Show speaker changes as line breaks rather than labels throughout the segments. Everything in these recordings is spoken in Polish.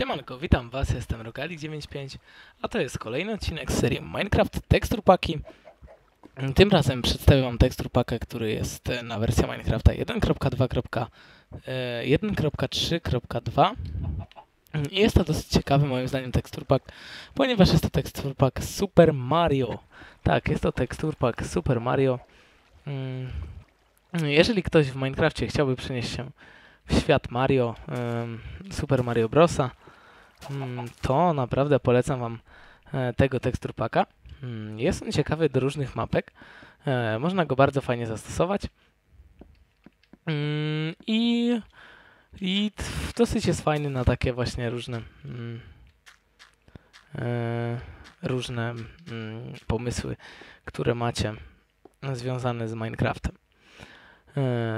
Siemanko, witam was, jestem Rogali95, a to jest kolejny odcinek z serii Minecraft Texture Packi. Tym razem przedstawię wam Texture Packę, który jest e, na wersja Minecrafta 1.2.1.3.2 i jest to dosyć ciekawy moim zdaniem Texture Pack, ponieważ jest to Texture Pack Super Mario. Tak, jest to Texture Pack Super Mario. Mm, Jeżeli ktoś w Minecrafcie chciałby przenieść się w świat Mario, Super Mario Brosa, to naprawdę polecam Wam e, tego tekstur packa. Mm, Jest on ciekawy do różnych mapek. e, Można go bardzo fajnie zastosować. Mm, I, i dosyć jest fajny na takie właśnie różne mm, e, różne mm, pomysły, które macie związane z Minecraftem.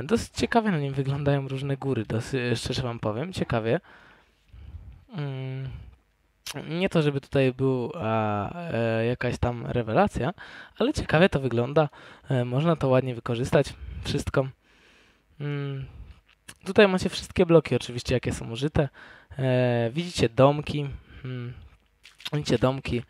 Dosyć ciekawie na nim wyglądają różne góry, dosyć, szczerze wam powiem, ciekawie. Nie to, żeby tutaj była e, jakaś tam rewelacja, ale ciekawie to wygląda. E, można to ładnie wykorzystać, wszystko. Mm, tutaj macie wszystkie bloki oczywiście, jakie są użyte. E, widzicie domki. Mm, widzicie domki.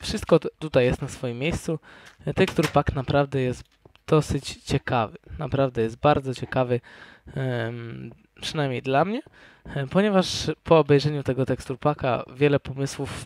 Wszystko tutaj jest na swoim miejscu. E, Tekstur pack naprawdę jest dosyć ciekawy. Naprawdę jest bardzo ciekawy, przynajmniej dla mnie, e, ponieważ po obejrzeniu tego tekstur packa wiele pomysłów